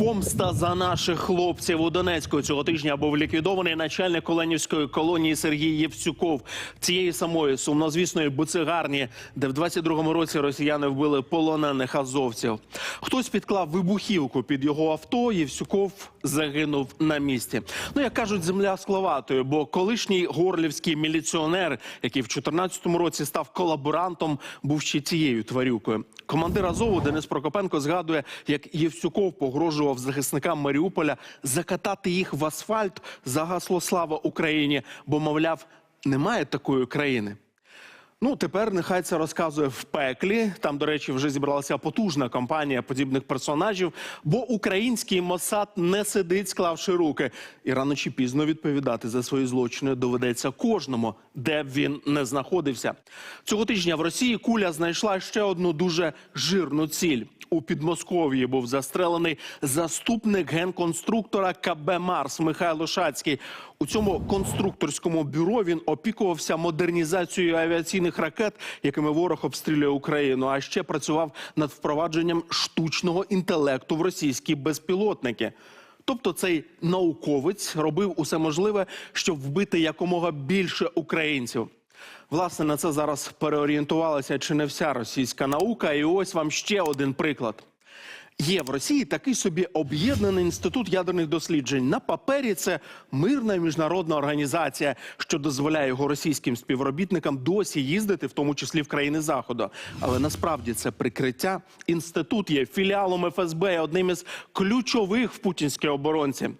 Помста за наших хлопців у Донецьку цього тижня був ліквідований начальник Оленівської колонії Сергій Євцюков. Цієї самої сумнозвісної буцегарні, де в 22-му році росіяни вбили полонених азовців. Хтось підклав вибухівку під його авто. Євцюков загинув на місці. Ну як кажуть, земля скловатою, бо колишній горлівський міліціонер, який в 14-му році став колаборантом, був ще цією тварюкою. Командир Азову Денис Прокопенко згадує, як Євцюков погрожував захисникам Маріуполя закатати їх в асфальт за гасло Слава Україні, бо мовляв, немає такої країни. Ну, тепер нехай це розказує в пеклі. Там, до речі, вже зібралася потужна кампанія подібних персонажів, бо український Мосад не сидить, склавши руки. І рано чи пізно відповідати за свої злочини доведеться кожному, де б він не знаходився. Цього тижня в Росії куля знайшла ще одну дуже жирну ціль. У Підмосков'ї був застрелений заступник генконструктора КБ Марс Михайло Шацький. У цьому конструкторському бюро він опікувався модернізацією авіаційних ракет, якими ворог обстрілює Україну. А ще працював над впровадженням штучного інтелекту в російські безпілотники. Тобто цей науковець робив усе можливе, щоб вбити якомога більше українців. Власне, на це зараз переорієнтувалася чи не вся російська наука. І ось вам ще один приклад. Є в Росії такий собі об'єднаний інститут ядерних досліджень. На папері це мирна міжнародна організація, що дозволяє його російським співробітникам досі їздити, в тому числі в країни заходу. Але насправді це прикриття. Інститут є філіалом ФСБ, і одним із ключових в путінській оборонці.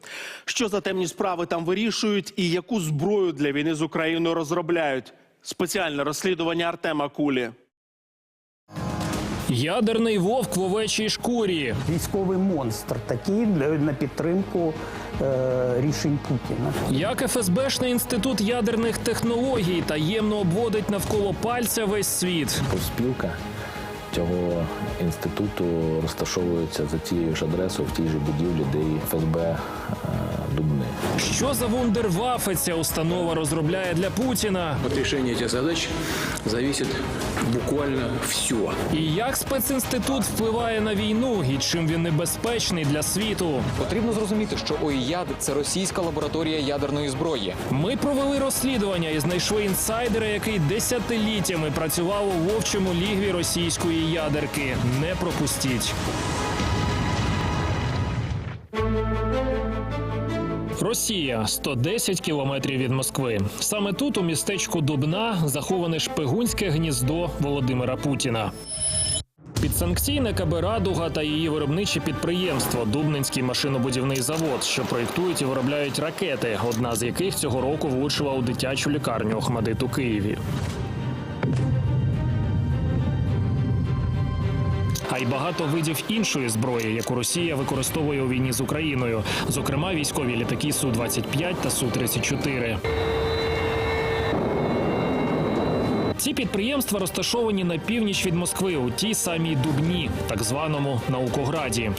Що за темні справи там вирішують, і яку зброю для війни з Україною розробляють? Спеціальне розслідування Артема Кулі. Ядерний вовк в овечій шкурі. військовий монстр такий для на підтримку е, рішень Путіна. Як ФСБшний інститут ядерних технологій таємно обводить навколо пальця весь світ. Профспілка цього інституту розташовується за тією ж адресою в тій же будівлі, де і ФСБ е, Що за вундерваффе ця установа розробляє для Путіна? От решения этих задач зависит буквально все. І як спецінститут впливає на війну, і чим він небезпечний для світу? Потрібно зрозуміти, що ОІЯД – це російська лабораторія ядерної зброї. Ми провели розслідування і знайшли інсайдера, який десятиліттями працював у вовчому лігві російської ядерки. Не пропустіть. Росія 110 кілометрів від Москви. Саме тут, у містечку Дубна, заховане шпигунське гніздо Володимира Путіна. Підсанкційне КБ «Радуга» та її виробниче підприємство Дубнинський машинобудівний завод, що проєктують і виробляють ракети, одна з яких цього року влучила у дитячу лікарню Охмадит Києві. А й багато видів іншої зброї, яку Росія використовує у війні з Україною, зокрема військові літаки су 25 та су 34 Ці підприємства розташовані на північ від Москви у тій самій Дубні, так званому наукограді.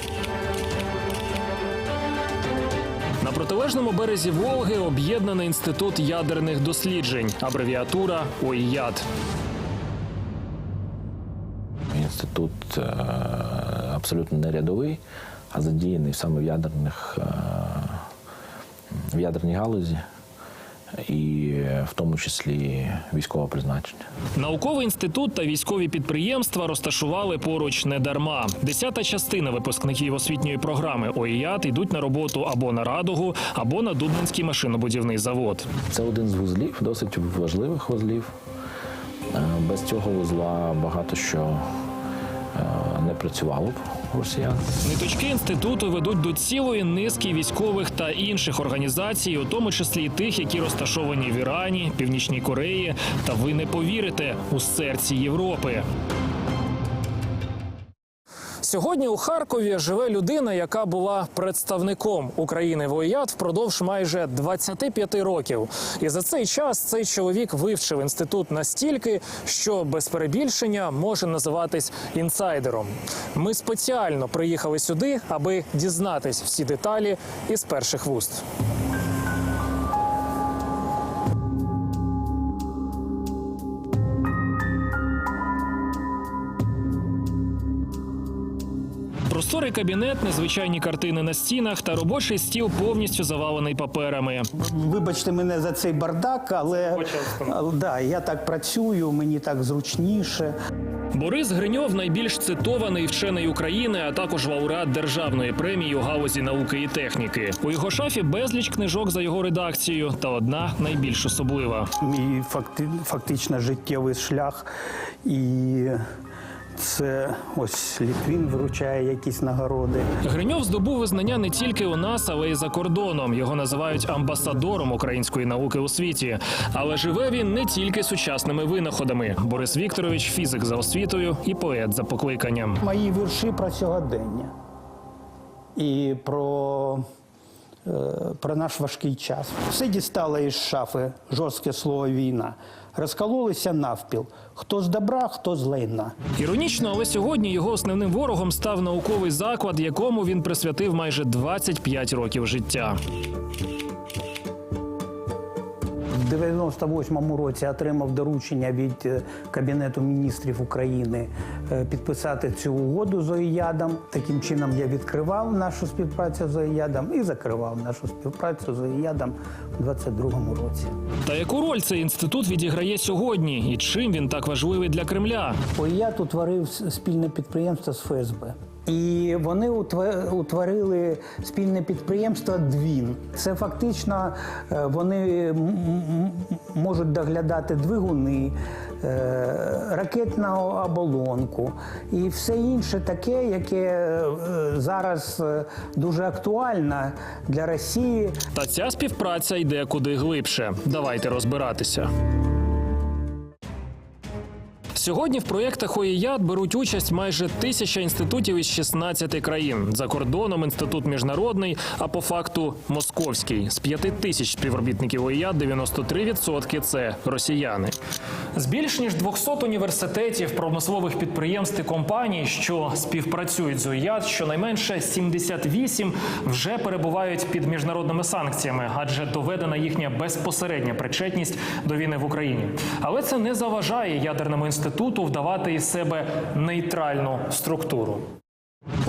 На протилежному березі Волги об'єднаний інститут ядерних досліджень, абревіатура ОІЯД. Інститут е, абсолютно не рядовий, а задіяний саме в ядерних е, в ядерній галузі, і в тому числі військове призначення. Науковий інститут та військові підприємства розташували поруч не дарма. Десята частина випускників освітньої програми ОІЯТ йдуть на роботу або на радугу, або на Дубнинський машинобудівний завод. Це один з вузлів, досить важливих вузлів. Е, Без цього вузла багато що не працювало б росіян. Ниточки інституту ведуть до цілої низки військових та інших організацій, у тому числі і тих, які розташовані в Ірані, Північній Кореї, та ви не повірите у серці Європи. Сьогодні у Харкові живе людина, яка була представником України в ОІЯД впродовж майже 25 років. І за цей час цей чоловік вивчив інститут настільки, що без перебільшення може називатись інсайдером. Ми спеціально приїхали сюди, аби дізнатись всі деталі із перших вуст. Просторий кабінет, незвичайні картини на стінах та робочий стіл повністю завалений паперами. Вибачте мене за цей бардак, але, да, я так працюю, мені так зручніше. Борис Гриньов найбільш цитований вчений України, а також лауреат державної премії у галузі науки і техніки. У його шафі безліч книжок за його редакцією, та одна найбільш особлива. Мій факти, фактично життєвий шлях. І це ось Літвін вручає якісь нагороди. Гриньов здобув визнання не тільки у нас, але й за кордоном. Його називають амбасадором української науки у світі. Але живе він не тільки сучасними винаходами. Борис Вікторович фізик за освітою і поет за покликанням. Мої вірші про сьогодення і про, е, про наш важкий час. Все дістало із шафи, жорстке слово війна. Розкололися навпіл. Хто з добра, хто з лайна. Іронічно, але сьогодні його основним ворогом став науковий заклад, якому він присвятив майже 25 років життя. В 98-му році отримав доручення від е, Кабінету міністрів України е, підписати цю угоду з ОІЯДом. Таким чином я відкривав нашу співпрацю з ОІЯДом і закривав нашу співпрацю з ОІЯДом у 22-му році. Та яку роль цей інститут відіграє сьогодні, і чим він так важливий для Кремля? ОІЯД утворив спільне підприємство з ФСБ. І вони утворили спільне підприємство ДВІН. Це фактично е, вони можуть доглядати двигуни, е, ракетну оболонку і все інше таке, яке е, зараз дуже актуально для Росії. Та ця співпраця йде куди глибше. Давайте розбиратися. Сьогодні в проєктах ОІЯД беруть участь майже тисяча інститутів із 16 країн. За кордоном інститут міжнародний, а по факту московський. З п'яти тисяч співробітників ОІЯД 93% – це росіяни. З більш ніж 200 університетів, промислових підприємств і компаній, що співпрацюють з ОІЯД, щонайменше 78 вже перебувають під міжнародними санкціями, адже доведена їхня безпосередня причетність до війни в Україні. Але це не заважає ядерному інституту вдавати із себе нейтральну структуру.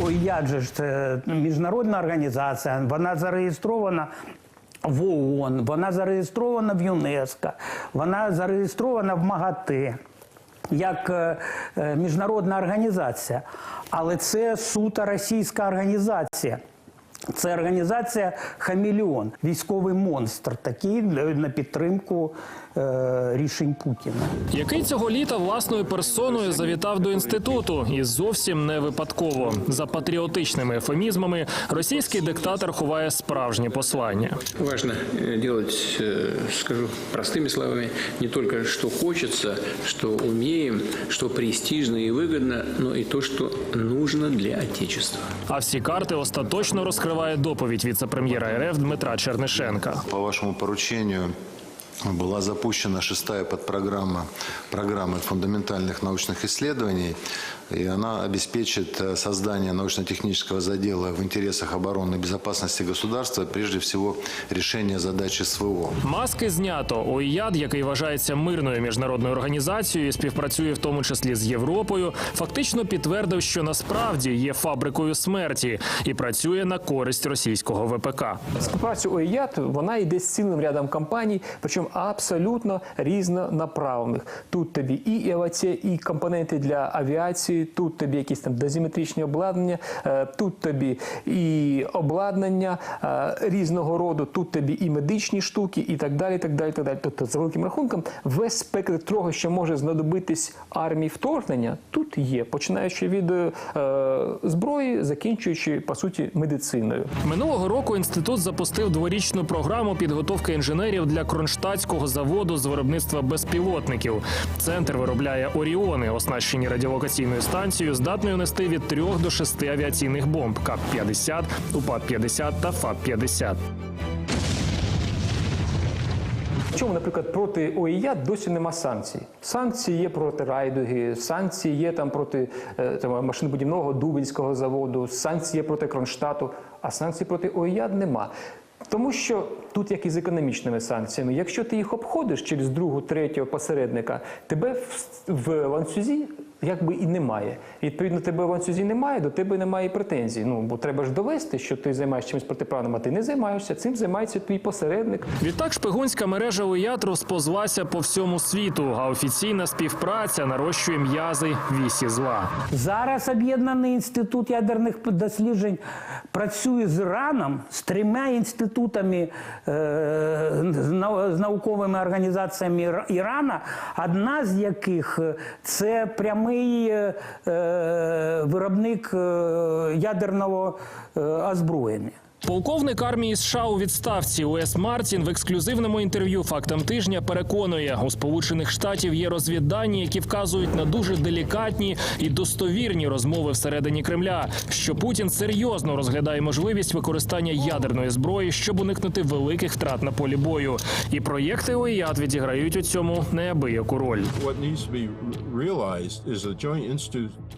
ОІЯД же ж це міжнародна організація, вона зареєстрована. В ООН, вона зареєстрована в ЮНЕСКО, вона зареєстрована в МАГАТЕ як е, е, міжнародна організація. Але це суто російська організація. Це організація Хаміліон, військовий монстр, такий для- на підтримку е, рішень Путіна. Який цього літа власною персоною завітав до інституту, і зовсім не випадково. За патріотичними ефемізмами російський диктатор ховає справжнє послання. Важно э, делать, э, скажу простыми словами, не только что хочется, что умеем, что престижно и выгодно, но и то, что нужно для Отечества. А всі карти остаточно розкриває доповідь віце-прем'єра РФ Дмитра Чернишенка. По вашему поручению была запущена шестая подпрограмма программы фундаментальных научных исследований, и она обеспечит э, создание научно-технического задела в интересах обороны и безопасности государства, прежде всего решение задачи СВО. Маски знято. ОІЯД, який вважається мирною міжнародною організацією, і співпрацює в тому числі з Європою, фактично підтвердив, що насправді є фабрикою смерті і працює на користь російського ВПК. Співпраця ОІЯТ, вона йде з цілим рядом компаній, причому абсолютно різнонаправлених. Тут тобі і авіація, і компоненти для авіації, тут тобі якісь там дозиметричні обладнання, е, тут тобі і обладнання е, різного роду, тут тобі і медичні штуки, і так далі. так далі, так далі. Тобто, за великим рахунком, весь спектр того, що може знадобитись армії вторгнення, тут є, починаючи від е, зброї, закінчуючи по суті медициною. Минулого року інститут запустив дворічну програму підготовки інженерів для Кронштадтського заводу з виробництва безпілотників. Центр виробляє Оріони, оснащені радіолокаційною станцією, здатною нести від 3 до 6 авіаційних бомб КАП-50, УПАП-50 та ФАП-50. Чому, наприклад, проти ОІЯ досі нема санкцій? Санкції є проти райдуги, санкції є там проти е, там, машинобудівного Дубинського заводу, санкції є проти Кронштадту, а санкцій проти ОІЯД нема. Тому що тут, як і з економічними санкціями, якщо ти їх обходиш через другу, третього посередника, тебе в, в ланцюзі якби і немає. Відповідно, тебе в ланцюзі немає, до тебе немає і претензій. Ну бо треба ж довести, що ти займаєшся чимось протиправним, а ти не займаєшся. Цим займається твій посередник. Відтак шпигунська мережа УЯТ розповзлася по всьому світу, а офіційна співпраця нарощує м'язи вісі зла. Зараз об'єднаний інститут ядерних досліджень працює з Іраном, з трьома інститутами, з нау- науковими організаціями Ірана, одна з яких е, це прямий е, е, виробник е, ядерного е, озброєння. Полковник армії США у відставці Уес Мартін в ексклюзивному інтерв'ю фактам тижня переконує, у Сполучених Штатів є розвіддані, які вказують на дуже делікатні і достовірні розмови всередині Кремля. Що Путін серйозно розглядає можливість використання ядерної зброї, щоб уникнути великих втрат на полі бою. І проєкти ОІАД відіграють у цьому неабияку роль.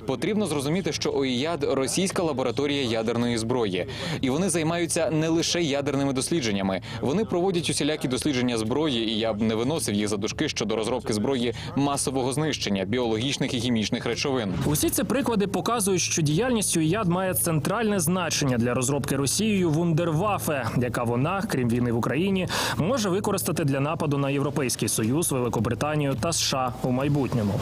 Потрібно зрозуміти, що ОІЯД – російська лабораторія ядерної зброї, і вони займаються не лише ядерними дослідженнями. Вони проводять усілякі дослідження зброї, і я б не виносив їх за дужки щодо розробки зброї масового знищення біологічних і хімічних речовин. Усі ці приклади показують, що діяльність УЯД має центральне значення для розробки Росією вундервафе, яка вона, крім війни в Україні, може використати для нападу на Європейський Союз, Великобританію та США у майбутньому.